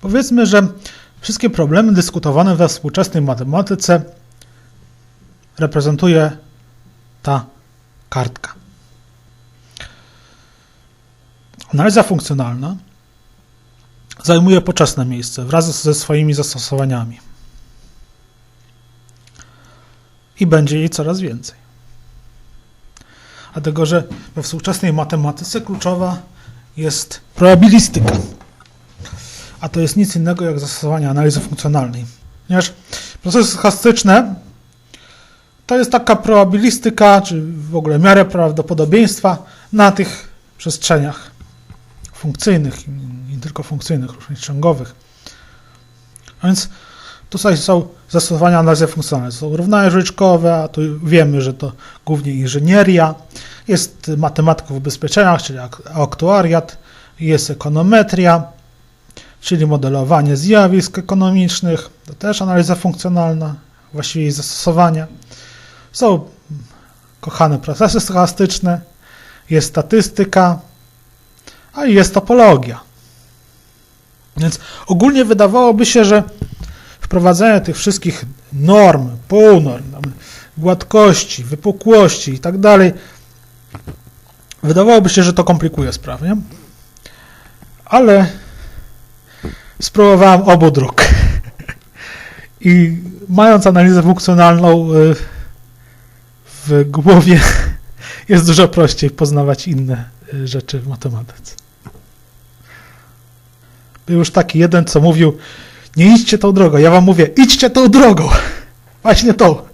Powiedzmy, że wszystkie problemy dyskutowane we współczesnej matematyce reprezentuje ta kartka. Analiza funkcjonalna zajmuje poczesne miejsce wraz ze swoimi zastosowaniami. I będzie jej coraz więcej. Dlatego, że we współczesnej matematyce kluczowa jest probabilistyka. A to jest nic innego jak zastosowanie analizy funkcjonalnej. Ponieważ procesy stochastyczne to jest taka probabilistyka, czy w ogóle miarę prawdopodobieństwa na tych przestrzeniach funkcyjnych, nie tylko funkcyjnych, różnych ciągowych. A więc tutaj są zastosowania analizy funkcjonalnej. Są równania życzkowe, a tu wiemy, że to głównie inżynieria. Jest matematyka w ubezpieczeniach, czyli ak- aktuariat. Jest ekonometria, czyli modelowanie zjawisk ekonomicznych. To też analiza funkcjonalna, właściwie jej zastosowania. Są kochane procesy stochastyczne, jest statystyka, a jest topologia. Więc ogólnie wydawałoby się, że wprowadzenie tych wszystkich norm, półnorm, gładkości, wypukłości i tak dalej, wydawałoby się, że to komplikuje sprawę, nie? Ale spróbowałem obu dróg. I mając analizę funkcjonalną y, w głowie, jest dużo prościej poznawać inne y, rzeczy w matematyce. Był już taki jeden, co mówił, nie idźcie tą drogą. Ja wam mówię, idźcie tą drogą. Właśnie tą.